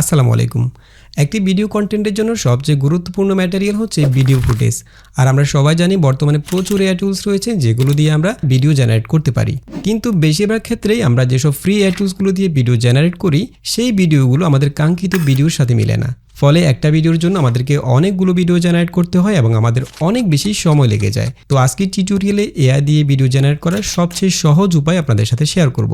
আসসালামু আলাইকুম। একটি ভিডিও কন্টেন্টের জন্য সবচেয়ে গুরুত্বপূর্ণ ম্যাটেরিয়াল হচ্ছে ভিডিও ফুটেজ আর আমরা সবাই জানি বর্তমানে প্রচুর এয়ার টুলস রয়েছে যেগুলো দিয়ে আমরা ভিডিও জেনারেট করতে পারি। কিন্তু বেশিরভাগ ক্ষেত্রেই আমরা যেসব ফ্রি এয়ার টুলসগুলো দিয়ে ভিডিও জেনারেট করি, সেই ভিডিওগুলো আমাদের কাঙ্ক্ষিত ভিডিওর সাথে মিলে না। ফলে একটা ভিডিওর জন্য আমাদেরকে অনেকগুলো ভিডিও জেনারেট করতে হয় এবং আমাদের অনেক বেশি সময় লেগে যায়। তো আজকের টিউটোরিয়ালে এআই দিয়ে ভিডিও জেনারেট করার সবচেয়ে সহজ উপায় আপনাদের সাথে শেয়ার করব।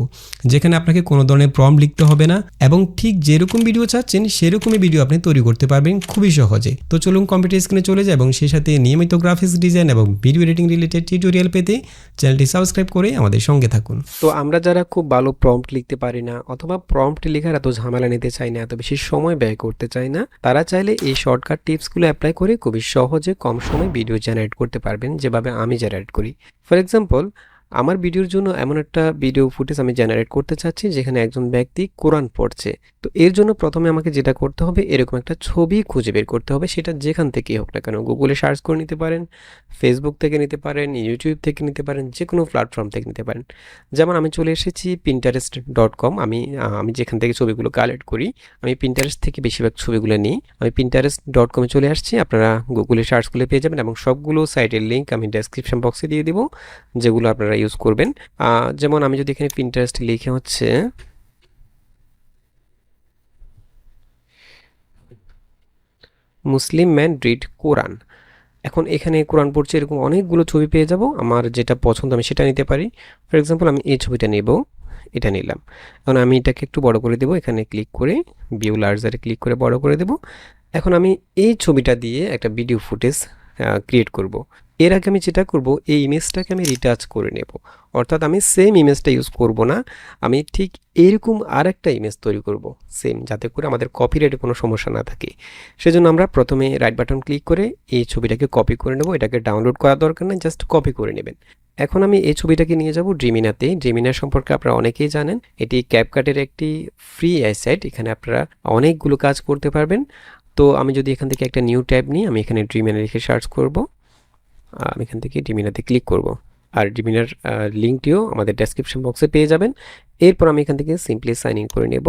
যেখানে আপনাকে কোনো ধরনের প্রম লিখতে হবে না এবং ঠিক যেরকম ভিডিও চাচ্ছেন সেরকমই ভিডিও আপনি তৈরি করতে পারবেন খুবই সহজে। তো চলুন কম্পিউটার স্ক্রিনে চলে যায় এবং সেই সাথে নিয়মিত গ্রাফিক্স ডিজাইন এবং ভিডিও এডিটিং রিলেটেড টিউটোরিয়াল পেতে চ্যানেলটি সাবস্ক্রাইব করে আমাদের সঙ্গে থাকুন। তো আমরা যারা খুব ভালো প্রম্পট লিখতে পারি না অথবা প্রম্পট লেখার এত ঝামেলা নিতে চাই না, এত বেশি সময় ব্যয় করতে চাই না তারা চাইলে এই শর্টকাট টিপসগুলো অ্যাপ্লাই করে খুবই সহজে কম সময় ভিডিও জেনারেট করতে পারবেন যেভাবে আমি জেনারেট করি। ফর এক্সাম্পল আমার ভিডিওর জন্য এমন একটা ভিডিও ফুটেজ আমি জেনারেট করতে চাচ্ছি যেখানে একজন ব্যক্তি কোরআন পড়ছে। তো এর জন্য প্রথমে আমাকে যেটা করতে হবে, এরকম একটা ছবি খুঁজে বের করতে হবে। সেটা যেখান থেকেই হোক না কেন গুগলে সার্চ করে নিতে পারেন ফেসবুক থেকে নিতে পারেন ইউটিউব থেকে নিতে পারেন যে কোনো প্ল্যাটফর্ম থেকে নিতে পারেন। যেমন আমি চলে এসেছি পিন্টারেস্ট ডট কম আমি আমি যেখান থেকে ছবিগুলো কালেক্ট করি, আমি পিন্টারেস্ট থেকে বেশিরভাগ ছবিগুলো নিই। আমি পিন্টারেস্ট ডট কমে চলে আসছি, আপনারা গুগলে সার্চ করলে পেয়ে যাবেন এবং সবগুলো সাইটের লিঙ্ক আমি ডেসক্রিপশন বক্সে দিয়ে দিব, যেগুলো আপনারা ইউজ করবেন। যেমন আমি যদি এখানে পিন্টারেস্ট লিখে হচ্ছে মুসলিম ম্যান রিড কোরআন। এখন এখানে কোরআন পড়ছে, এরকম অনেকগুলো ছবি পেয়ে যাব। আমার যেটা পছন্দ, আমি সেটা নিতে পারি। ফর এক্সাম্পল আমি এই ছবিটা নেব, এটা নিলাম। এখন আমি এটাকে একটু বড় করে দেব, এখানে ক্লিক করে ভিউ লার্জারে ক্লিক করে বড় করে দেব। এখন আমি এই ছবিটা দিয়ে একটা ভিডিও ফুটেজ ক্রিয়েট করব। এর আগে আমি যেটা করব, এই ইমেজটাকে আমি রিটাচ করে নেব। অর্থাৎ আমি সেম ইমেজটা ইউজ করব না, আমি ঠিক এরকম আর একটা ইমেজ তৈরি করব সেম যাতে করে আমাদের কপিরাইটে কোনো সমস্যা না থাকে। সেজন্য আমরা প্রথমে রাইট বাটন ক্লিক করে এই ছবিটাকে কপি করে নেব, এটাকে ডাউনলোড করা দরকার না জাস্ট কপি করে নেবেন। এখন আমি এই ছবিটাকে নিয়ে যাব ড্রিমিনাতে ড্রিমিনা সম্পর্কে আপনারা অনেকেই জানেন, এটি ক্যাপকাটের একটি ফ্রি অ্যাসাইট এখানে আপনারা অনেকগুলো কাজ করতে পারবেন। তো আমি যদি এখান থেকে একটা নিউ ট্যাব নিই, আমি এখানে ড্রিমিনা লিখে সার্চ করব। আমি এখান থেকে ডিমিনাতে ক্লিক করব। আর ডিমিনার লিঙ্কটিও আমাদের ডেসক্রিপশন বক্সে পেয়ে যাবেন। এরপর আমি এখান থেকে সিম্পলি সাইন ইন করে নেব।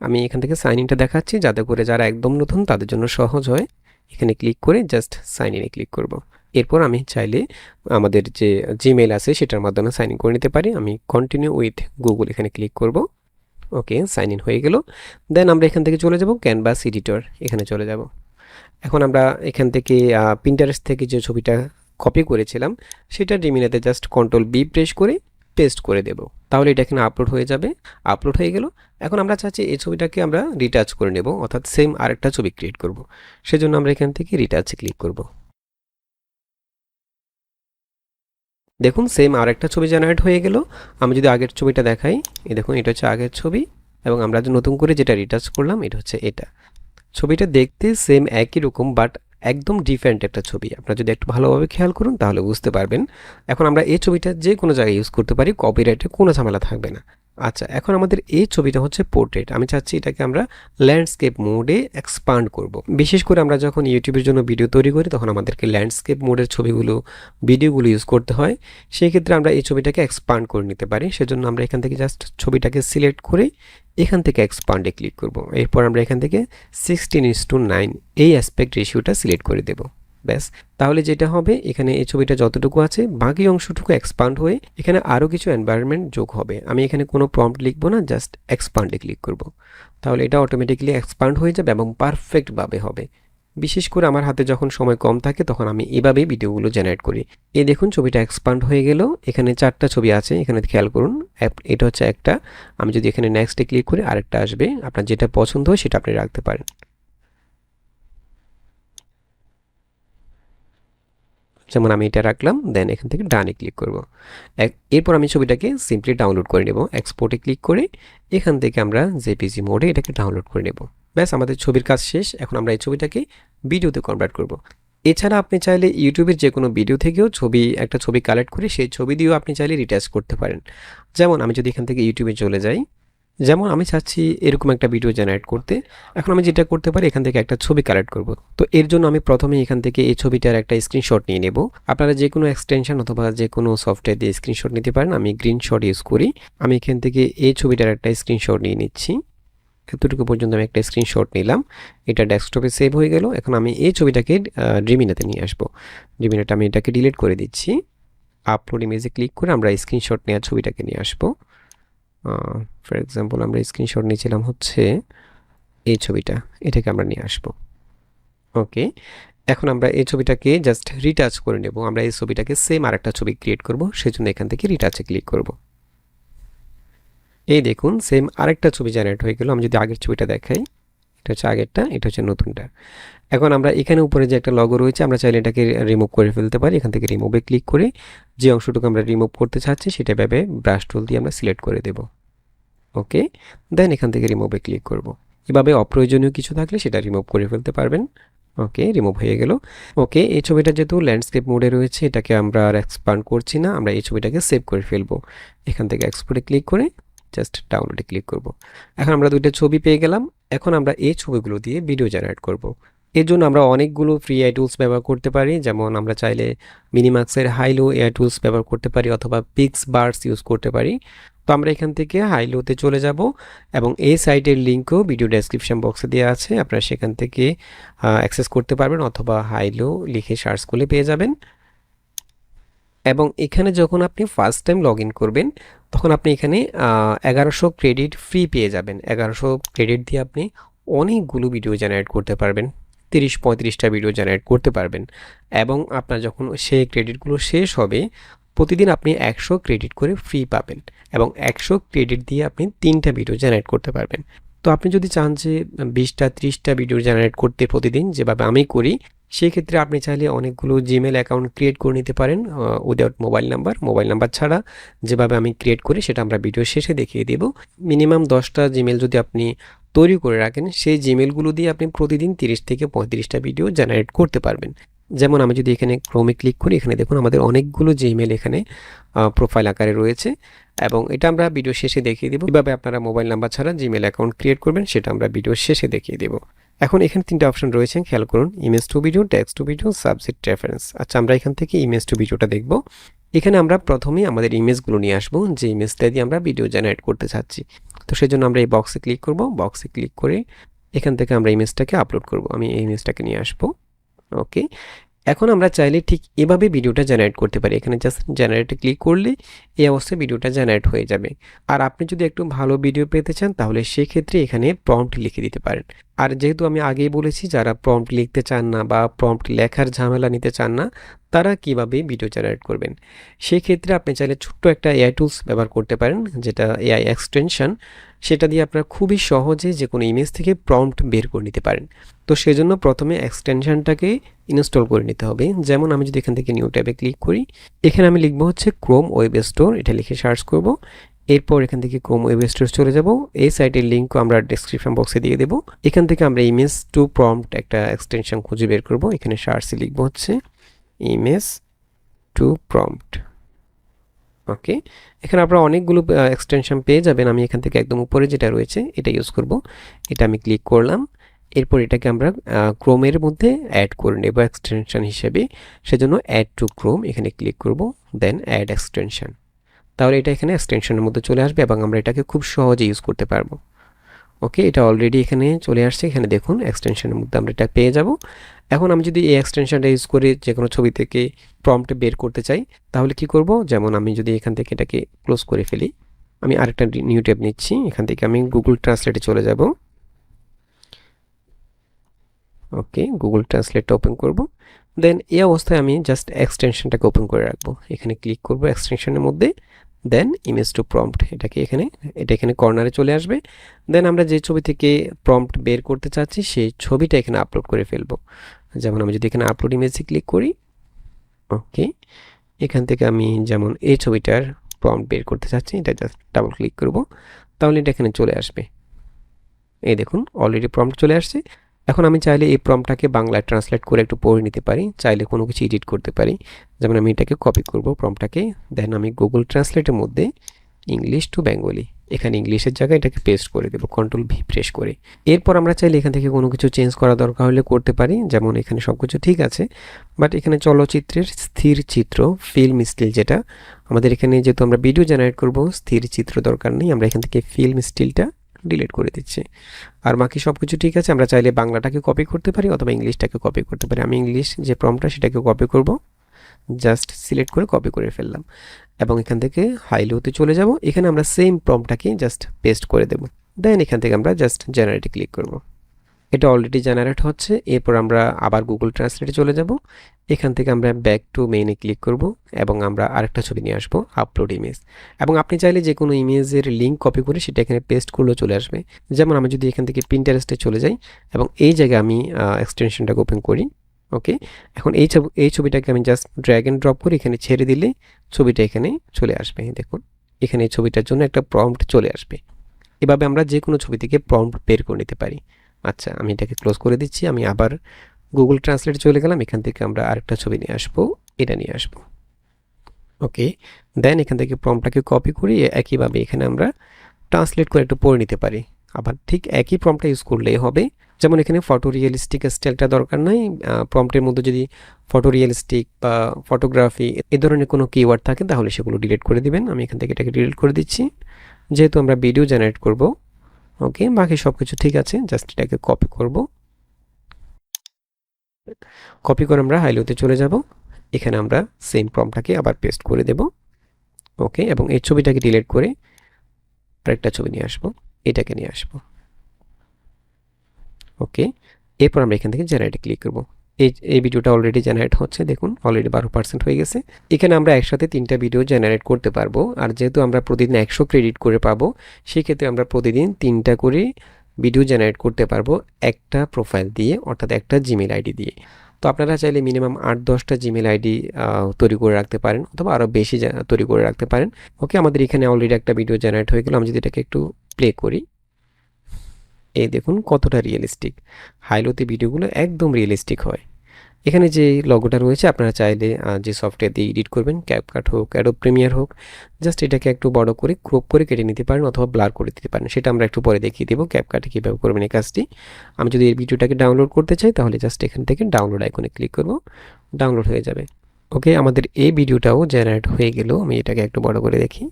আমি এখান থেকে সাইন ইনটা দেখাচ্ছি, যাতে করে যারা একদম নতুন তাদের জন্য সহজ হয়। এখানে ক্লিক করে জাস্ট সাইন ইনে ক্লিক করব। এরপর আমি চাইলে আমাদের যে জিমেল আছে, সেটার মাধ্যমে সাইন ইন করে নিতে পারি। আমি কন্টিনিউ উইথ গুগল এখানে ক্লিক করব। ওকে সাইন ইন হয়ে গেল। দেন আমরা এখান থেকে চলে যাব ক্যানভাস এডিটর এখানে চলে যাব। এখন আমরা এখান থেকে প্রিন্টারেস্ট থেকে যে ছবিটা কপি করেছিলাম, সেটা ডিমিনাতে জাস্ট কন্ট্রোল বি প্রেস করে পেস্ট করে দেব। তাহলে এটা এখানে আপলোড হয়ে যাবে। আপলোড হয়ে গেল। এখন আমরা চাচ্ছি এই ছবিটাকে আমরা রিটাচ করে নেব, অর্থাৎ সেম আরেকটা ছবি ক্রিয়েট করব। সেজন্য আমরা এখান থেকে রিটাচে ক্লিক করব। দেখুন সেম আরেকটা ছবি জেনারেট হয়ে গেল। আমি যদি আগের ছবিটা দেখাই দেখুন, এটা হচ্ছে আগের ছবি। এবং আমরা নতুন করে যেটা রিটাচ করলাম, এটা হচ্ছে এটা। ছবিটা দেখতে সেম একই রকম বাট একদম ডিফারেন্ট একটা ছবি। আপনারা যদি একটু ভালোভাবে খেয়াল করুন, তাহলে বুঝতে পারবেন। এখন আমরা এই ছবিটা যে কোনো জায়গায় ইউজ করতে পারি কপিরাইটে কোনো ঝামেলা থাকবে না। আচ্ছা এখন আমাদের এই ছবিটা হচ্ছে পোর্ট্রেট আমি চাচ্ছি এটাকে আমরা ল্যান্ডস্কেপ মোডে এক্সপান্ড করব। বিশেষ করে আমরা যখন ইউটিউবের জন্য ভিডিও তৈরি করি, তখন আমাদেরকে ল্যান্ডস্কেপ মোডের ছবিগুলো ভিডিওগুলো ইউজ করতে হয়। সেই ক্ষেত্রে আমরা এই ছবিটাকে এক্সপান্ড করে নিতে পারি। সেজন্য আমরা এখান থেকে জাস্ট ছবিটাকে সিলেক্ট করে এখান থেকে এক্সপান্ডে ক্লিক করব। এরপর আমরা এখান থেকে সিক্সটিন ইস টু নাইন এই অ্যাসপেক্ট রেশিওটা সিলেক্ট করে দেব। ব্যাস। তাহলে যেটা হবে, এখানে এই ছবিটা যতটুকু আছে, বাকি অংশটুকু এক্সপান্ড হয়ে এখানে আরও কিছু এনভায়রনমেন্ট যোগ হবে। আমি এখানে কোনো প্রম্পট লিখব না জাস্ট এক্সপান্ডে ক্লিক করব। তাহলে এটা অটোমেটিক্যালি এক্সপান্ড হয়ে যাবে এবং পারফেক্টভাবে হবে। বিশেষ করে আমার হাতে যখন সময় কম থাকে, তখন আমি এভাবেই ভিডিওগুলো জেনারেট করি। এই দেখুন, ছবিটা এক্সপান্ড হয়ে গেল। এখানে চারটা ছবি আছে, এখানে খেয়াল করুন এটা হচ্ছে একটা। আমি যদি এখানে নেক্সটে ক্লিক করি, আরেকটা আসবে। আপনার যেটা পছন্দ হয়, সেটা আপনি রাখতে পারেন। যেমন আমি এটা রাখলাম দেন এখান থেকে ডানে ক্লিক করব। এরপর আমি ছবিটাকে সিম্পলি ডাউনলোড করে নেব। এক্সপোর্টে ক্লিক করে এখান থেকে আমরা জেপিজি মোডে এটাকে ডাউনলোড করে নেব। ব্যাস, আমাদের ছবির কাজ শেষ। এখন আমরা এই ছবিটাকে ভিডিওতে কনভার্ট করব। এছাড়া আপনি চাইলে ইউটিউবের যে কোনো ভিডিও থেকেও ছবি একটা ছবি কালেক্ট করে সেই ছবি দিয়েও আপনি চাইলে রিটাচ করতে পারেন। যেমন আমি যদি এখান থেকে ইউটিউবে চলে যাই যেমন আমি চাচ্ছি এরকম একটা ভিডিও জেনারেট করতে, এখন আমি যেটা করতে পারি, এখান থেকে একটা ছবি কালেক্ট করব। তো এর জন্য আমি প্রথমে এখান থেকে এই ছবিটার একটা স্ক্রিনশট নিয়ে নেব। আপনারা যে কোনো এক্সটেনশন অথবা যে কোনো সফটওয়্যার দিয়ে স্ক্রিনশট নিতে পারেন, আমি গ্রিনশট ইউজ করি। আমি এখান থেকে এই ছবিটার একটা স্ক্রিনশট নিয়ে নিচ্ছি। এতটুকু পর্যন্ত আমি একটা স্ক্রিনশট নিলাম। এটা ডেস্কটপে সেভ হয়ে গেল। এখন আমি এই ছবিটাকে ড্রিমিনাতে নিয়ে আসব। ড্রিমিনাতে আমি এটাকে ডিলিট করে দিচ্ছি। আপলোড ইমেজে ক্লিক করে আমরা স্ক্রিনশট নেওয়ার ছবিটাকে নিয়ে আসব। ফর এক্সাম্পল আমরা স্ক্রিনশট নিয়েছিলাম হচ্ছে এই ছবিটা। এটাকে আমরা নিয়ে আসব। ওকে এখন আমরা এই ছবিটাকে জাস্ট রিটাচ করে নেব। আমরা এই ছবিটাকে সেম আরেকটা ছবি ক্রিয়েট করব। সেজন্য এখান থেকে রিটাচে ক্লিক করব। এই দেখুন সেম আরেকটা ছবি জেনারেট হয়ে গেল। আমি যদি আগের ছবিটা দেখাই। এটা হচ্ছে আগেরটা, এটা হচ্ছে নতুনটা। এখন আমরা এখানে উপরে যে একটা লগো রয়েছে, আমরা চাইলে এটাকে রিমুভ করে ফেলতে পারি। এখান থেকে রিমুভে ক্লিক করে যে অংশটুকু আমরা রিমুভ করতে চাচ্ছি, সেটা ভেবে ব্রাশ টুল দিয়ে আমরা সিলেক্ট করে দেব। ওকে দেন এখান থেকে রিমুভে ক্লিক করব। এভাবে অপ্রয়োজনীয় কিছু থাকলে সেটা রিমুভ করে ফেলতে পারবেন। ওকে রিমুভ হয়ে গেল। ওকে এই ছবিটা যেহেতু ল্যান্ডস্কেপ মোডে রয়েছে, এটাকে আমরা আর এক্সপান্ড করছি না। আমরা এই ছবিটাকে সেভ করে ফেলব। এখান থেকে এক্সপোর্টে ক্লিক করে জাস্ট ডাউনলোডে ক্লিক করব। এখন আমরা দুইটা ছবি পেয়ে গেলাম। এখন আমরা এই ছবিগুলো দিয়ে ভিডিও জেনারেট করব। এর জন্য আমরা অনেকগুলো ফ্রি এআই টুলস ব্যবহার করতে পারি। যেমন আমরা চাইলে মিনিমাক্সের হাইলো এআই টুলস ব্যবহার করতে পারি অথবা পিক্স বার্স ইউজ করতে পারি। তো আমরা এখান থেকে হাইলোতে চলে যাব এবং এই সাইটের লিঙ্কও ভিডিও ডেসক্রিপশন বক্সে দেওয়া আছে। আপনারা সেখান থেকে অ্যাক্সেস করতে পারবেন অথবা হাইলো লিখে সার্চ করলে পেয়ে যাবেন। এবং এখানে যখন আপনি ফার্স্ট টাইম লগ করবেন, তখন আপনি এখানে এগারোশো ক্রেডিট ফ্রি পেয়ে যাবেন। এগারোশো ক্রেডিট দিয়ে আপনি অনেকগুলো ভিডিও জেনারেট করতে পারবেন। তিরিশ, পঁয়ত্রিশটা ভিডিও জেনারেট করতে পারবেন। এবং আপনার যখন সেই ক্রেডিটগুলো শেষ হবে, প্রতিদিন আপনি একশো ক্রেডিট করে ফ্রি পাবেন এবং একশো ক্রেডিট দিয়ে আপনি তিনটা ভিডিও জেনারেট করতে পারবেন। তো আপনি যদি চান যে, বিশটা, ত্রিশটা ভিডিও জেনারেট করতে প্রতিদিন, যেভাবে আমি করি সেই ক্ষেত্রে আপনি চাইলে অনেকগুলো জিমেল অ্যাকাউন্ট ক্রিয়েট করে নিতে পারেন without mobile number mobile number ছাড়া যেভাবে আমি ক্রিয়েট করি সেটা আমরা ভিডিও শেষে দেখিয়ে দেব। মিনিমাম দশটা জিমেল যদি আপনি তৈরি করে রাখেন, সেই জিমেলগুলো দিয়ে আপনি প্রতিদিন তিরিশ থেকে পঁয়ত্রিশটা ভিডিও জেনারেট করতে পারবেন। যেমন আমি যদি এখানে ক্রমে ক্লিক করি, এখানে দেখুন আমাদের অনেকগুলো জিমেল এখানে প্রোফাইল আকারে রয়েছে। এবং এটা আমরা ভিডিও শেষে দেখিয়ে দেবো। কীভাবে আপনারা মোবাইল নাম্বার ছাড়া জিমেল অ্যাকাউন্ট ক্রিয়েট করবেন, সেটা আমরা ভিডিও শেষে দেখিয়ে দেবো। এখন এখানে তিনটা অপশন রয়েছে, খেয়াল করুন image to video text to video subject reference আচ্ছা আমরা এখান থেকে ইমেজ টু ভিডিওটা দেখব। এখানে আমরা প্রথমেই আমাদের ইমেজগুলো নিয়ে আসব, যে ইমেজটা দিয়ে আমরা ভিডিও জেনারেট করতে চাচ্ছি। তো সেই জন্য আমরা এই বক্সে ক্লিক করব। বক্সে ক্লিক করে এখান থেকে আমরা ইমেজটাকে আপলোড করব। আমি এই ইমেজটাকে নিয়ে আসব। ওকে এখন আমরা চাইলে ঠিক এভাবে ভিডিওটা জেনারেট করতে পারি। এখানে জাস্ট জেনারেটে ক্লিক করলে এই অবস্থায় ভিডিওটা জেনারেট হয়ে যাবে। আর আপনি যদি একটু ভালো ভিডিও পেতে চান, তাহলে সেক্ষেত্রে এখানে প্রম্পট লিখে দিতে পারেন। আর যেহেতু আমি আগেই বলেছি, যারা প্রম্পট লিখতে চান না বা প্রম্পট লেখার ঝামেলা নিতে চান না, তারা কীভাবে ভিডিও জেনারেট করবেন? সেক্ষেত্রে আপনি চাইলে ছোট্ট একটা এআই টুলস ব্যবহার করতে পারেন, যেটা এআই এক্সটেনশন সেটা দিয়ে আপনারা খুবই সহজে যে কোনো ইমেজ থেকে প্রম্পট বের করে নিতে পারেন। তো সেজন্য প্রথমে এক্সটেনশনটাকে ইনস্টল করে নিতে হবে। যেমন আমি যদি এখান থেকে নিউ ট্যাবে ক্লিক করি, এখানে আমি লিখব হচ্ছে ক্রোম ওয়েব স্টোর এটা লিখে সার্চ করব। এরপর এখান থেকে ক্রোম ওয়েব স্টোর চলে যাব। এই সাইটের লিঙ্কও আমরা ডিসক্রিপশন বক্সে দিয়ে দেবো। এখান থেকে আমরা ইমেজ টু প্রম্পট একটা এক্সটেনশন খুঁজে বের করব। এখানে সার্চে লিখব হচ্ছে ইমেজ টু প্রম্পট ওকে এখানে আপনারা অনেকগুলো এক্সটেনশন পেয়ে যাবেন। আমি এখান থেকে একদম উপরে যেটা রয়েছে, এটা ইউজ করব। এটা আমি ক্লিক করলাম। এরপর এটাকে আমরা ক্রোমের মধ্যে অ্যাড করে নেব এক্সটেনশন হিসেবে। সেজন্য অ্যাড টু ক্রোম এখানে ক্লিক করব। দেন অ্যাড এক্সটেনশন তাহলে এটা এখানে এক্সটেনশনের মধ্যে চলে আসবে এবং আমরা এটাকে খুব সহজে ইউজ করতে পারব। ওকে এটা অলরেডি এখানে চলে আসছে। এখানে দেখুন এক্সটেনশনের মধ্যে আমরা এটা পেয়ে যাব। এখন আমি যদি এই এক্সটেনশনটা ইউজ করে যে কোনো ছবি থেকে প্রম্পটে বের করতে চাই, তাহলে কি করব? যেমন আমি যদি এখান থেকে এটাকে ক্লোজ করে ফেলি, আমি আরেকটা নিউ ট্যাব নিচ্ছি। এখান থেকে আমি গুগল ট্রান্সলেটে চলে যাব। ওকে গুগল ট্রান্সলেটটা ওপেন করব। দেন এই অবস্থায় আমি জাস্ট এক্সটেনশনটাকে ওপেন করে রাখব। এখানে ক্লিক করব এক্সটেনশনের মধ্যে। দেন ইমেজ টু প্রম্পট এটাকে এখানে, এটা এখানে কর্নারে চলে আসবে। দেন আমরা যে ছবি থেকে প্রম্পট বের করতে চাচ্ছি, সেই ছবিটা এখানে আপলোড করে ফেলব। যেমন আমি যদি এখানে আপলোড ইমেজে ক্লিক করি ওকে এখান থেকে আমি যেমন এই ছবিটার প্রম্পট বের করতে চাচ্ছি, এটা জাস্ট ডাবল ক্লিক করব, তাহলে এটা এখানে চলে আসবে। এই দেখুন অলরেডি প্রম্পট চলে আসছে। এখন আমি চাইলে এই প্রমটাকে বাংলায় ট্রান্সলেট করে একটু পড়ে নিতে পারি, চাইলে কোনো কিছু এডিট করতে পারি। যেমন আমি এটাকে কপি করব প্রমটাকে দেন আমি গুগল ট্রান্সলেটের মধ্যে ইংলিশ টু বেঙ্গলি এখানে ইংলিশের জায়গায় এটাকে পেস্ট করে দেবো কন্ট্রোল ভি প্রেস করে। এরপর আমরা চাইলে এখান থেকে কোনো কিছু চেঞ্জ করা দরকার হলে করতে পারি, যেমন এখানে সব কিছু ঠিক আছে বাট এখানে চলচ্চিত্রের স্থির চিত্র ফিল্ম স্টিল যেটা, আমাদের এখানে যেহেতু আমরা ভিডিও জেনারেট করব, স্থির চিত্র দরকার নেই, আমরা এখান থেকে ফিল্ম স্টিলটা ডিলিট করে দিচ্ছি। আর বাকি সব কিছু ঠিক আছে? আমরা চাইলে বাংলাটাকে কপি করতে পারি অথবা ইংলিশটাকে কপি করতে পারি। আমি ইংলিশ যে প্রমটা সেটাকে কপি করব। জাস্ট সিলেক্ট করে কপি করে ফেললাম। এবং এখান থেকে হাইলোতে চলে যাব। এখানে আমরা সেম প্রমটাকে জাস্ট পেস্ট করে দেব। দেন এখান থেকে আমরা জাস্ট জেনারেটে ক্লিক করব। এটা অলরেডি জেনারেট হচ্ছে, এরপর আমরা আবার গুগল ট্রান্সলেটে চলে যাব। এখান থেকে আমরা ব্যাক টু মেইনে ক্লিক করব এবং আমরা আরেকটা ছবি নিয়ে আসব আপলোড ইমেজ এবং আপনি চাইলে যে কোনো ইমেজের লিঙ্ক কপি করে সেটা এখানে পেস্ট করলেও চলে আসবে। যেমন আমি যদি এখান থেকে প্রিন্টারেস্টে চলে যাই এবং এই জায়গায় আমি এক্সটেনশনটাকে ওপেন করি ওকে এখন এই ছবি, এই ছবিটাকে আমি জাস্ট ড্র্যাগ অ্যান্ড ড্রপ করে এখানে ছেড়ে দিলে ছবিটা এখানে চলে আসবে, দেখুন। এখানে এই ছবিটার জন্য একটা প্রম্পট চলে আসবে। এভাবে আমরা যে কোনো ছবি থেকে প্রম্পট বের করে নিতে পারি। আচ্ছা আমি এটাকে ক্লোজ করে দিচ্ছি, আমি আবার গুগল ট্রান্সলেট চলে গেলাম, এখান থেকে আমরা আরেকটা ছবি নিয়ে আসব, এটা নিয়ে আসব। ওকে দেন এখান থেকে প্রম্পটাকে কপি করি একইভাবে এখানে আমরা ট্রান্সলেট করে একটু পড়ে নিতে পারি। আবার ঠিক একই প্রম্পটা ইউজ করলেই হবে। যেমন এখানে ফটো রিয়েলিস্টিক স্টাইলটা দরকার নাই প্রম্পটের মধ্যে যদি ফটো রিয়েলিস্টিক বা ফটোগ্রাফি এ ধরনের কোনো কিওয়ার্ড থাকে, তাহলে সেগুলো ডিলিট করে দিবেন। আমি এখান থেকে এটাকে ডিলিট করে দিচ্ছি। যেহেতু আমরা ভিডিও জেনারেট করব ওকে বাকি সব কিছু ঠিক আছে জাস্ট এটাকে কপি করব। কপি করে আমরা হাইলোতে চলে যাব। এখানে আমরা সেম প্রমটাকে আবার পেস্ট করে দেব। ওকে এবং এই ছবিটাকে ডিলিট করে আরেকটা ছবি নিয়ে আসব, এটাকে নিয়ে আসব। ওকে এরপর আমরা এখান থেকে জেনারেটে ক্লিক করব। এই এই ভিডিওটা অলরেডি জেনারেট হচ্ছে, দেখুন অলরেডি বারো পার্সেন্ট হয়ে গেছে। এখানে আমরা একসাথে তিনটা ভিডিও জেনারেট করতে পারব। আর যেহেতু আমরা প্রতিদিন একশো ক্রেডিট করে পাবো, সেক্ষেত্রে আমরা প্রতিদিন তিনটা করে ভিডিও জেনারেট করতে পারব একটা প্রোফাইল দিয়ে, অর্থাৎ একটা জিমেল আইডি দিয়ে। তো আপনারা চাইলে মিনিমাম আট, দশটা জিমেল আইডি তৈরি করে রাখতে পারেন, অথবা আরও বেশি তৈরি করে রাখতে পারেন। ওকে আমাদের এখানে অলরেডি একটা ভিডিও জেনারেট হয়ে গেল, আমি যদি এটাকে একটু প্লে করি। এই দেখুন, কতটা রিয়েলিস্টিক হাইলোতে ভিডিওগুলো একদম রিয়েলিস্টিক হয়। এখানে যে লগোটা রয়েছে, আপনারা চাইলে যে সফটওয়্যার দিয়ে এডিট করবেন ক্যাপকাট হোক অ্যাডো প্রিমিয়ার হোক জাস্ট এটাকে একটু বড় করে ক্রপ করে কেটে নিতে পারেন অথবা ব্লার করে দিতে পারেন। সেটা আমরা একটু পরে দেখিয়ে দেবো ক্যাপকাটে কীভাবে করবেন এই কাজটি। আমি যদি এই ভিডিওটাকে ডাউনলোড করতে চাই, তাহলে জাস্ট এখান থেকে ডাউনলোড আইকনে ক্লিক করব ডাউনলোড হয়ে যাবে। ওকে আমাদের এই ভিডিওটাও জেনারেট হয়ে গেল, আমি এটাকে একটু বড় করে দেখি।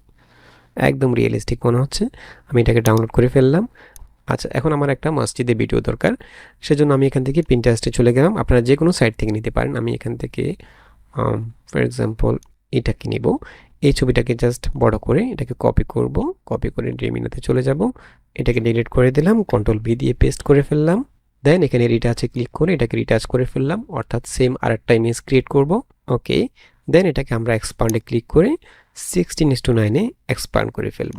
একদম রিয়েলিস্টিক মনে হচ্ছে। আমি এটাকে ডাউনলোড করে ফেললাম। আচ্ছা এখন আমার একটা মসজিদে ভিডিও দরকার। সেজন্য আমি এখান থেকে পিন্টারেস্টে চলে গেলাম। আপনারা যে কোনো সাইট থেকে নিতে পারেন। আমি এখান থেকে ফর এক্সাম্পল এটাকে নিব। এই ছবিটাকে জাস্ট বড় করে এটাকে কপি করব। কপি করে ড্রিমিনাতে চলে যাব। এটাকে ডিলিট করে দিলাম। কন্ট্রোল ভি দিয়ে পেস্ট করে ফেললাম। দেন এখানে রিটাচে ক্লিক করে এটাকে রিটাচ করে ফেললাম। অর্থাৎ সেম আরেকটা ইমেজ ক্রিয়েট করব। ওকে দেন এটাকে আমরা এক্সপান্ডে ক্লিক করে সিক্সটিন ইস টু নাইনে এক্সপান্ড করে ফেলব।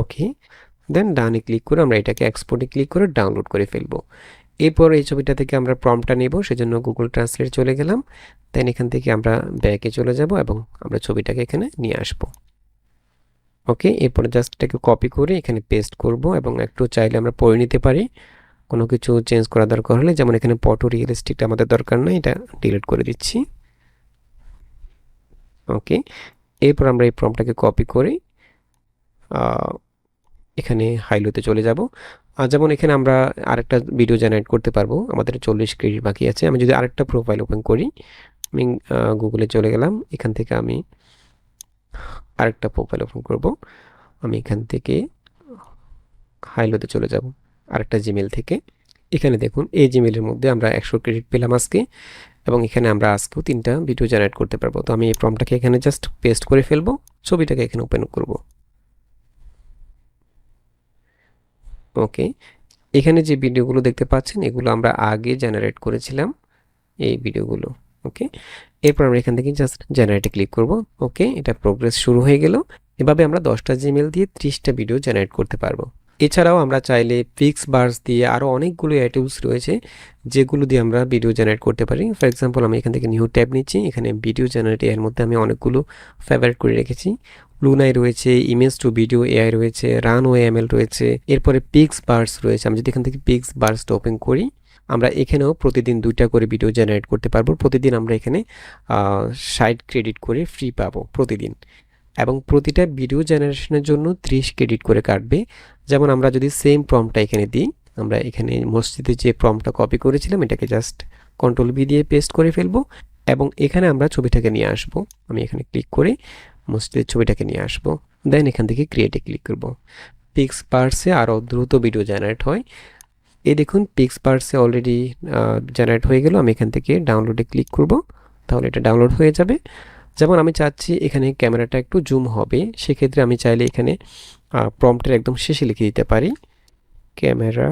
ওকে দেন ডানে ক্লিক করে আমরা এটাকে এক্সপোর্টে ক্লিক করে ডাউনলোড করে ফেলব। এরপর এই ছবিটা থেকে আমরা প্রম্পটটা নেব, সেজন্য গুগল ট্রান্সলেট চলে গেলাম। দেন এখান থেকে আমরা ব্যাকে চলে যাব এবং আমরা ছবিটাকে এখানে নিয়ে আসব। ওকে এরপরে জাস্ট এটাকে কপি করে এখানে পেস্ট করব এবং একটু চাইলে আমরা পড়ে নিতে পারি। কোনো কিছু চেঞ্জ করা দরকার হলে, যেমন এখানে পটো রিয়েলিস্টিকটা আমাদের দরকার নাই, এটা ডিলিট করে দিচ্ছি। ওকে এরপর আমরা এই প্রম্পটাকে কপি করে এখানে হাইলোতে চলে যাব। আর যেমন এখানে আমরা আরেকটা ভিডিও জেনারেট করতে পারব। আমাদের চল্লিশ ক্রেডিট বাকি আছে। আমি যদি আরেকটা প্রোফাইল ওপেন করি, আমি গুগলে চলে গেলাম। এখান থেকে আমি আরেকটা প্রোফাইল ওপেন করব। আমি এখান থেকে হাইলোতে চলে যাব। আরেকটা জিমেল থেকে। এখানে দেখুন, এই জিমেলের মধ্যে আমরা একশো ক্রেডিট পেলাম আজকে। এবং এখানে আমরা আজকেও তিনটা ভিডিও জেনারেট করতে পারব। তো আমি এই ফর্মটাকে এখানে জাস্ট পেস্ট করে ফেলব। ছবিটাকে এখানে ওপেন করব। ওকে। এখানে যে ভিডিওগুলো দেখতে পাচ্ছেন, এগুলো আমরা আগে জেনারেট করেছিলাম এই ভিডিওগুলো, ওকে। এরপর আমরা এখান থেকে জাস্ট জেনারেটে ক্লিক করব, ওকে। এটা প্রোগ্রেস শুরু হয়ে গেল। এভাবে আমরা দশটা জিমেল দিয়ে ত্রিশটা ভিডিও জেনারেট করতে পারব। এছাড়াও আমরা চাইলে ফিক্স বার্স দিয়ে আরও অনেকগুলো অ্যাটুলস রয়েছে, যেগুলো দিয়ে আমরা ভিডিও জেনারেট করতে পারি। ফর এক্সাম্পল আমি এখান থেকে নিউ ট্যাব নিচ্ছি। এখানে ভিডিও জেনারেট এর মধ্যে আমি অনেকগুলো ফেভারিট করে রেখেছি। লুনাই রয়েছে ইমেজ টু ভিডিও এআই রয়েছে রান ও এমএল রয়েছে, এরপরে পিক্স বার্স রয়েছে। আমি যদি এখান থেকে পিক্স বার্সটা ওপেন করি, আমরা এখানেও প্রতিদিন দুইটা করে ভিডিও জেনারেট করতে পারব। প্রতিদিন আমরা এখানে ষাট ক্রেডিট করে ফ্রি পাবো প্রতিদিন। এবং প্রতিটা ভিডিও জেনারেশনের জন্য ত্রিশ ক্রেডিট করে কাটবে। যেমন আমরা যদি সেম প্রমটা এখানে দিই, আমরা এখানে মসজিদে যে প্রমটা কপি করেছিলাম, এটাকে জাস্ট কন্ট্রোল বি দিয়ে পেস্ট করে ফেলব। এবং এখানে আমরা ছবিটাকে নিয়ে আসব। আমি এখানে ক্লিক করে মসজিদের ছবিটাকে নিয়ে আসব। দেন এখান থেকে ক্রিয়েটে ক্লিক করব। পিক্স পার্সে আরও দ্রুত ভিডিও জেনারেট হয়। এই দেখুন পিক্স পার্সে অলরেডি জেনারেট হয়ে গেল। আমি এখান থেকে ডাউনলোডে ক্লিক করব। তাহলে এটা ডাউনলোড হয়ে যাবে। যেমন আমি চাচ্ছি এখানে ক্যামেরাটা একটু জুম হবে। সেক্ষেত্রে আমি চাইলে এখানে প্রম্পটের একদম শেষে লিখে দিতে পারি। ক্যামেরা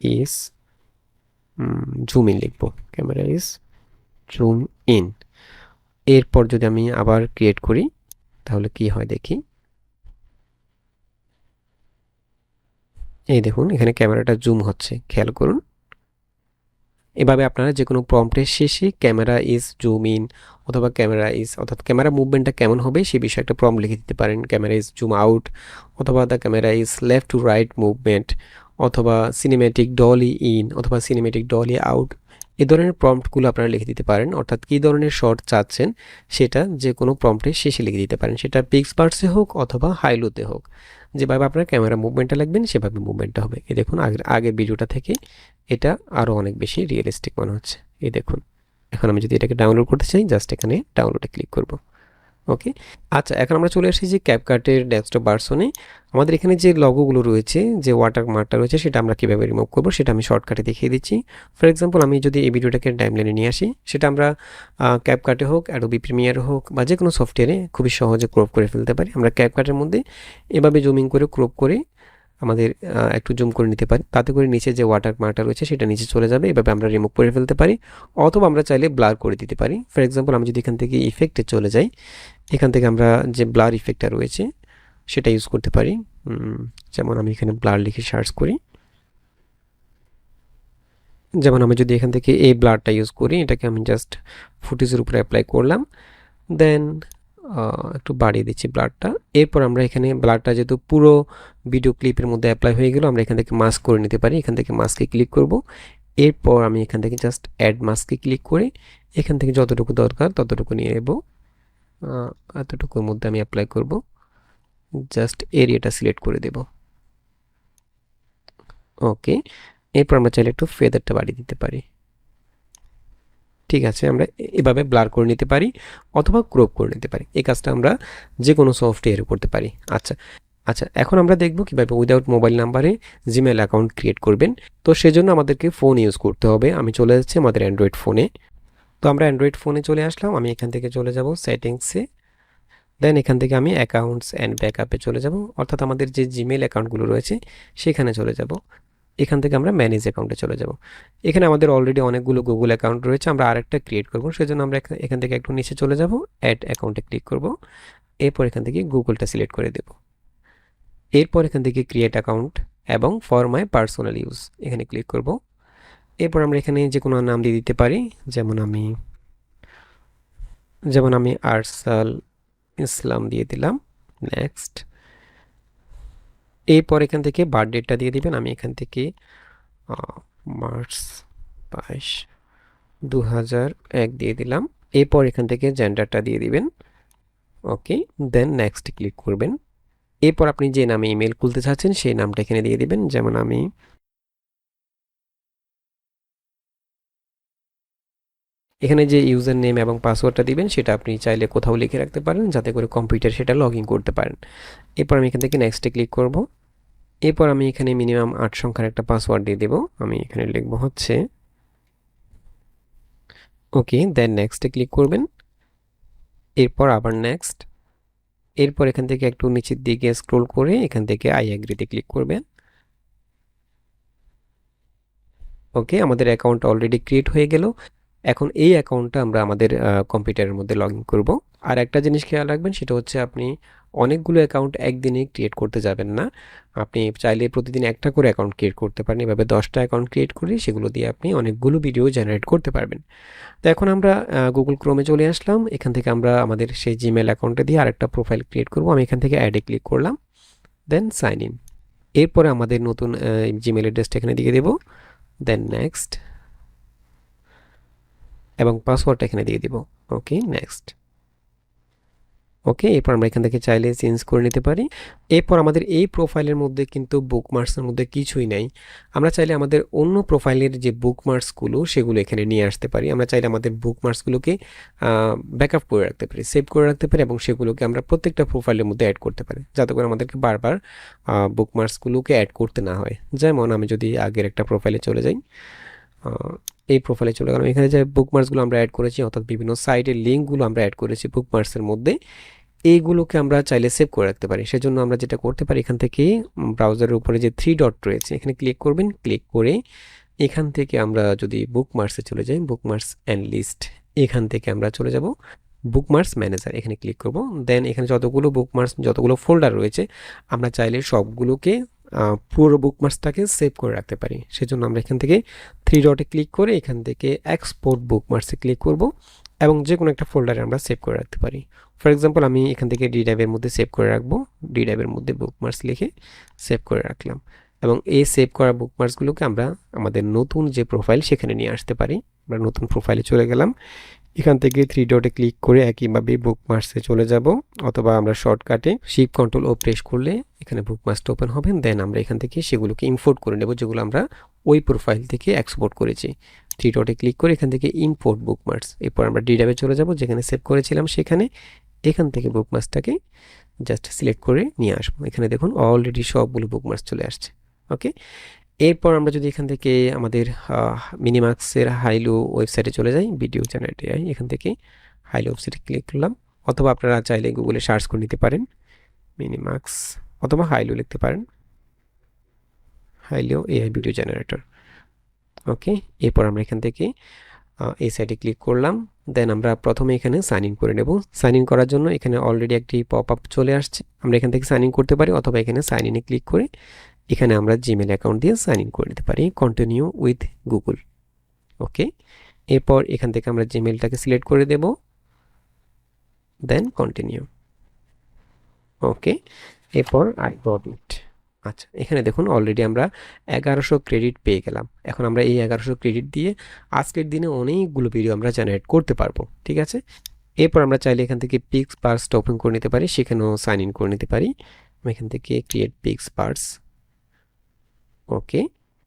ইজ জুম ইন লিখব। ক্যামেরা ইজ জুম ইন এরপর যদি আমি আবার ক্রিয়েট করি তাহলে কি হয় দেখি। এই দেখুন, এখানে ক্যামেরাটা জুম হচ্ছে, খেয়াল করুন। এভাবে আপনারা যে কোনো প্রম্পটের শেষে ক্যামেরা ইজ জুম ইন অথবা ক্যামেরা ইজ অর্থাৎ ক্যামেরা মুভমেন্টটা কেমন হবে সেই বিষয়ে একটা প্রম্পট লিখে দিতে পারেন। ক্যামেরা ইজ জুম আউট অথবা the camera is left to right movement অথবা সিনেমেটিক ডলি ইন অথবা সিনেমেটিক ডলি আউট এই ধরনের প্রম্পটগুলো আপনারা লিখে দিতে পারেন, অর্থাৎ কী ধরনের শর্ট চাচ্ছেন সেটা যে কোনো প্রম্পটের শেষে লিখে দিতে পারেন। সেটা পিক্স বার্সে হোক অথবা হাইলোতে হোক। যেভাবে আপনার ক্যামেরা মুভমেন্টটা লাগবেন সেভাবে মুভমেন্টটা হবে। এ দেখুন, আগের আগের ভিডিওটা থেকে এটা আরও অনেক বেশি রিয়েলিস্টিক মনে হচ্ছে। এই দেখুন, এখন আমি যদি এটাকে ডাউনলোড করতে চাই, জাস্ট এখানে ডাউনলোডে ক্লিক করব। ওকে আচ্ছা এখন আমরা চলে আসি যে ক্যাপকার্টের ডেস্কটপ ভার্সনে আমাদের এখানে যে লগোগুলো রয়েছে, যে ওয়াটার মার্কটা রয়েছে, সেটা আমরা কীভাবে রিমুভ করব, সেটা আমি শর্টকাটে দেখিয়ে দিচ্ছি। ফর এক্সাম্পল আমি যদি এই ভিডিওটাকে টাইমলাইনে নিয়ে আসি, সেটা আমরা ক্যাপকার্টে হোক অ্যাডোবি প্রিমিয়ার হোক, বা যে কোনো সফটওয়্যারে খুবই সহজে ক্রপ করে ফেলতে পারি। আমরা ক্যাপকার্টের মধ্যে এভাবে জুমিং করে ক্রপ করে আমাদের একটু জুম করে নিতে পারি। তাতে করে নিচে যে ওয়াটার মার্কটা রয়েছে, সেটা নিচে চলে যাবে। এভাবে আমরা রিমুভ করে ফেলতে পারি। অথবা আমরা চাইলে ব্লার করে দিতে পারি। ফর এক্সাম্পল আমি যদি এখান থেকে ইফেক্টে চলে যাই এখান থেকে আমরা যে ব্লার ইফেক্টটা রয়েছে, সেটা ইউজ করতে পারি। যেমন আমি এখানে ব্লার লিখে সার্চ করি। যেমন আমি যদি এখান থেকে এই ব্লারটা ইউজ করি, এটাকে আমি জাস্ট ফুটেজের উপরে অ্যাপ্লাই করলাম দেন একটু বাড়িয়ে দিচ্ছি ব্লারটা এরপর আমরা এখানে ব্লারটা যেহেতু পুরো ভিডিও ক্লিপের মধ্যে অ্যাপ্লাই হয়ে গেল, আমরা এখান থেকে মাস্ক করে নিতে পারি। এখান থেকে মাস্কে ক্লিক করব। এরপর আমি এখান থেকে জাস্ট অ্যাড মাস্কে ক্লিক করে, এখান থেকে যতটুকু দরকার ততটুকু নিয়ে নেব। এতটুকুর মধ্যে আমি অ্যাপ্লাই করব। জাস্ট এরিয়াটা সিলেক্ট করে দেব। ওকে এরপর আমরা চাইলে একটু ফেদারটা বাড়িয়ে দিতে পারি। ঠিক আছে, আমরা এভাবে ব্লার করে নিতে পারি অথবা ক্রপ করে নিতে পারি। এই কাজটা আমরা যে কোনো সফটওয়্যারে করতে পারি। আচ্ছা আচ্ছা এখন আমরা দেখব কীভাবে উইদাউট মোবাইল নাম্বারে জিমেল অ্যাকাউন্ট ক্রিয়েট করবেন। তো সেজন্য আমাদেরকে ফোন ইউজ করতে হবে। আমি চলে যাচ্ছি আমাদের অ্যান্ড্রয়েড ফোনে তো আমরা অ্যান্ড্রয়েড ফোনে চলে আসলাম। আমি এখান থেকে চলে যাব সেটিংসে দেন এখান থেকে আমি অ্যাকাউন্টস অ্যান্ড ব্যাকআপে চলে যাব। অর্থাৎ আমাদের যে জিমেল অ্যাকাউন্টগুলো রয়েছে, সেখানে চলে যাব। এখান থেকে আমরা ম্যানেজ অ্যাকাউন্টে চলে যাব। এখানে আমাদের অলরেডি অনেকগুলো গুগল অ্যাকাউন্ট রয়েছে, আমরা আরেকটা ক্রিয়েট করব। সেজন্য আমরা এখান থেকে একটু নিচে চলে যাব অ্যাড অ্যাকাউন্টে ক্লিক করব। এরপর এখান থেকে গুগলটা সিলেক্ট করে দেব। এরপর এখান থেকে ক্রিয়েট অ্যাকাউন্ট এবং ফর মাই পার্সোনাল ইউজ এখানে ক্লিক করব। এরপর আমরা এখানে যে কোনো নাম দিয়ে দিতে পারি, যেমন আমি যেমন আমি আরসাল ইসলাম দিয়ে দিলাম নেক্সট এরপর এখান থেকে বার্থডেটটা দিয়ে দিবেন, আমি এখান থেকে মার্চ বাইশ দু হাজার এক দিয়ে দিলাম। এরপর এখান থেকে জেন্ডারটা দিয়ে দিবেন ওকে দেন নেক্সট ক্লিক করবেন। এরপর আপনি যে নামে ইমেল খুলতে চাচ্ছেন, সেই নামটা এখানে দিয়ে দিবেন, যেমন আমি এখানে যে ইউজার নেম এবং পাসওয়ার্ডটা দিবেন, সেটা আপনি চাইলে কোথাও লিখে রাখতে পারেন, যাতে করে কম্পিউটার সেটা লগ ইন করতে পারেন। এরপর আমি এখান থেকে নেক্সটে ক্লিক করব। এরপর আমি এখানে মিনিমাম আট সংখ্যার একটা পাসওয়ার্ড দিয়ে দেবো। আমি এখানে লিখব হচ্ছে, ওকে দেন নেক্সটে ক্লিক করবেন। এরপর আবার নেক্সট এরপর এখান থেকে একটু নিচের দিকে স্ক্রোল করে এখান থেকে আই অ্যাগ্রিতে ক্লিক করবেন। ওকে, আমাদের অ্যাকাউন্ট অলরেডি ক্রিয়েট হয়ে গেল। এখন এই অ্যাকাউন্টটা আমরা আমাদের কম্পিউটারের মধ্যে লগ ইন করব। আর একটা জিনিস খেয়াল রাখবেন, সেটা হচ্ছে আপনি অনেকগুলো অ্যাকাউন্ট একদিনে ক্রিয়েট করতে যাবেন না। আপনি চাইলে প্রতিদিন একটা করে অ্যাকাউন্ট ক্রিয়েট করতে পারেন। এভাবে দশটা অ্যাকাউন্ট ক্রিয়েট করে সেগুলো দিয়ে আপনি অনেকগুলো ভিডিও জেনারেট করতে পারবেন। তো এখন আমরা গুগল ক্রোমে চলে আসলাম। এখান থেকে আমরা আমাদের সেই জিমেল অ্যাকাউন্টে দিয়ে আরেকটা প্রোফাইল ক্রিয়েট করব। আমি এখান থেকে অ্যাডে ক্লিক করলাম দেন সাইন ইন এরপরে আমাদের নতুন জিমেল অ্যাড্রেসটা এখানে দিয়ে দেবো। দেন নেক্সট এবং পাসওয়ার্ডটা এখানে দিয়ে দিব। ওকে নেক্সট ওকে এরপর আমরা এখান থেকে চাইলে চেঞ্জ করে নিতে পারি। এরপর আমাদের এই প্রোফাইলের মধ্যে কিন্তু বুকমার্কসের মধ্যে কিছুই নাই। আমরা চাইলে আমাদের অন্য প্রোফাইলের যে বুকমার্কসগুলো সেগুলো এখানে নিয়ে আসতে পারি। আমরা চাইলে আমাদের বুকমার্কসগুলোকে ব্যাকআপ করে রাখতে পারি সেভ করে রাখতে পারি এবং সেগুলোকে আমরা প্রত্যেকটা প্রোফাইলের মধ্যে অ্যাড করতে পারি। যাতে করে আমাদেরকে বারবার বুকমার্কসগুলোকে অ্যাড করতে না হয়। যেমন আমি যদি আগের একটা প্রোফাইলে চলে যাই এই প্রোফাইলে চলে গেলাম। এখানে যে বুকমার্কসগুলো আমরা অ্যাড করেছি, অর্থাৎ বিভিন্ন সাইটের লিঙ্কগুলো আমরা অ্যাড করেছি বুকমার্কসের মধ্যে, এইগুলোকে আমরা চাইলে সেভ করে রাখতে পারি। সেজন্য আমরা যেটা করতে পারি, এখান থেকে ব্রাউজারের উপরে যে থ্রি ডট রয়েছে, এখানে ক্লিক করবেন। ক্লিক করে এখান থেকে আমরা যদি বুকমার্কসে চলে যাই বুকমার্কস অ্যান্ড লিস্ট এখান থেকে আমরা চলে যাব বুকমার্কস ম্যানেজার এখানে ক্লিক করব। দেন এখানে যতগুলো বুকমার্কস যতগুলো ফোল্ডার রয়েছে, আমরা চাইলে সবগুলোকে পুরো বুকমার্কসটাকে সেভ করে রাখতে পারি। সেজন্য আমরা এখান থেকে থ্রি ডটে ক্লিক করে এখান থেকে এক্সপোর্ট বুকমার্কসে ক্লিক করব এবং যে কোনো একটা ফোল্ডারে আমরা সেভ করে রাখতে পারি। ফর এক্সাম্পল আমি এখান থেকে ডি ড্রাইভের মধ্যে সেভ করে রাখব। ডি ড্রাইভের মধ্যে বুকমার্কস লিখে সেভ করে রাখলাম। এবং এই সেভ করা বুকমার্কসগুলোকে আমরা আমাদের নতুন যে প্রোফাইল সেখানে নিয়ে আসতে পারি। আমরা নতুন প্রোফাইলে চলে গেলাম। এখান থেকে থ্রি ডটে ক্লিক করে একইভাবে বুক বুকমার্কসে চলে যাব, অথবা আমরা শর্টকাটে শিপ কন্ট্রোল ও প্রেস করলে এখানে বুক বুকমার্কসটা ওপেন হবে দেন আমরা এখান থেকে সেগুলোকে ইম্পোর্ট করে নেব, যেগুলো আমরা ওই প্রোফাইল থেকে এক্সপোর্ট করেছি। থ্রি ডটে ক্লিক করে এখান থেকে ইম্পোর্ট বুকমার্কস এরপর আমরা ডি ড্রাইভে চলে যাব, যেখানে সেভ করেছিলাম, সেখানে এখান থেকে বুক বুকমার্কসটাকে জাস্ট সিলেক্ট করে নিয়ে আসব। এখানে দেখুন অলরেডি সবগুলো বুকমার্কস চলে আসছে ওকে এরপর আমরা যদি এখান থেকে আমাদের মিনিমার্কসের হাইলো ওয়েবসাইটে চলে যাই ভিডিও জেনারেট এআই এখান থেকে হাইলো ওয়েবসাইটে ক্লিক করলাম। অথবা আপনারা চাইলে গুগলে সার্চ করে নিতে পারেন। মিনিমার্কস অথবা হাইলো লিখতে পারেন। Hailuo AI video generator okay এরপর আমরা এখান থেকে এই সাইটে ক্লিক করলাম। দেন আমরা প্রথমে এখানে সাইন ইন করে নেব। সাইন ইন করার জন্য এখানে অলরেডি একটি পপ আপ চলে আসছে। আমরা এখান থেকে সাইন ইন করতে পারি অথবা এখানে সাইন ইনে ক্লিক করে এখানে আমরা জিমেল অ্যাকাউন্ট দিয়ে সাইন ইন করে নিতে পারি কন্টিনিউ উইথ গুগল ওকে এরপর এখান থেকে আমরা জিমেলটাকে সিলেক্ট করে দেব দেন কন্টিনিউ ওকে এরপর আই গট আচ্ছা এখানে দেখুন অলরেডি আমরা এগারোশো ক্রেডিট পেয়ে গেলাম। এখন আমরা এই এগারোশো ক্রেডিট দিয়ে আজকের দিনে অনেকগুলো ভিডিও আমরা জেনারেট করতে পারব, ঠিক আছে? এরপর আমরা চাইলে এখান থেকে পিক্স পার্স ওপেন করে নিতে পারি, সেখানেও সাইন ইন করে নিতে পারি। আমি এখান থেকে ক্রিয়েট পিক্স পার্স ওকে,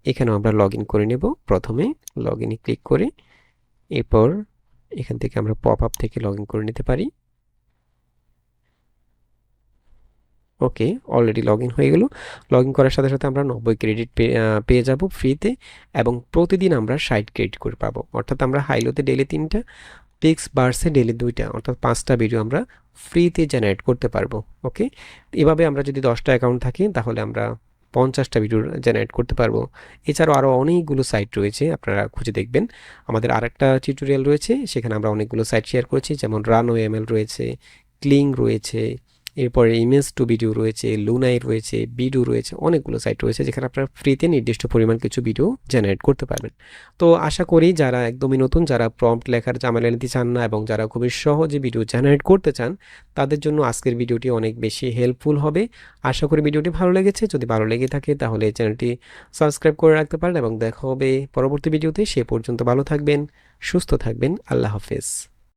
এখানেও আমরা লগ করে নেব। প্রথমে লগ ক্লিক করে এরপর এখান থেকে আমরা পপ আপ থেকে লগ করে নিতে পারি। ওকে অলরেডি লগ হয়ে গেল। লগ করার সাথে সাথে আমরা নব্বই ক্রেডিট পেয়ে যাব ফ্রিতে এবং প্রতিদিন আমরা ষাট ক্রেডিট করে পাবো। অর্থাৎ আমরা হাইলোতে ডেলি তিনটা পিক্স বার্সে ডেলি দুইটা, অর্থাৎ পাঁচটা ভিডিও আমরা ফ্রিতে জেনারেট করতে পারব। ওকে, এভাবে আমরা যদি দশটা অ্যাকাউন্ট থাকি তাহলে আমরা পঞ্চাশটা ভিডিও জেনারেট করতে পারব। এছাড়াও আরও অনেকগুলো সাইট রয়েছে, আপনারা খুঁজে দেখবেন। আমাদের আরেকটা টিউটোরিয়াল রয়েছে, সেখানে আমরা অনেকগুলো সাইট শেয়ার করেছি, যেমন রানো এমএল রয়েছে ক্লিং রয়েছে এরপরে ইমেজ টু ভিডিও রয়েছে লুনাই রয়েছে বিডু রয়েছে, অনেকগুলো সাইট রয়েছে যেখানে আপনারা ফ্রিতে নির্দিষ্ট পরিমাণ কিছু ভিডিও জেনারেট করতে পারবেন। তো আশা করি যারা একদমই নতুন, যারা প্রম্পট লেখার ঝামেলা নিতে চান না এবং যারা খুবই সহজে ভিডিও জেনারেট করতে চান, তাদের জন্য আজকের ভিডিওটি অনেক বেশি হেল্পফুল হবে। আশা করি ভিডিওটি ভালো লেগেছে। যদি ভালো লেগে থাকে তাহলে চ্যানেলটি সাবস্ক্রাইব করে রাখতে পারেন এবং দেখা হবে পরবর্তী ভিডিওতে সে পর্যন্ত ভালো থাকবেন, সুস্থ থাকবেন। আল্লাহ হাফেজ।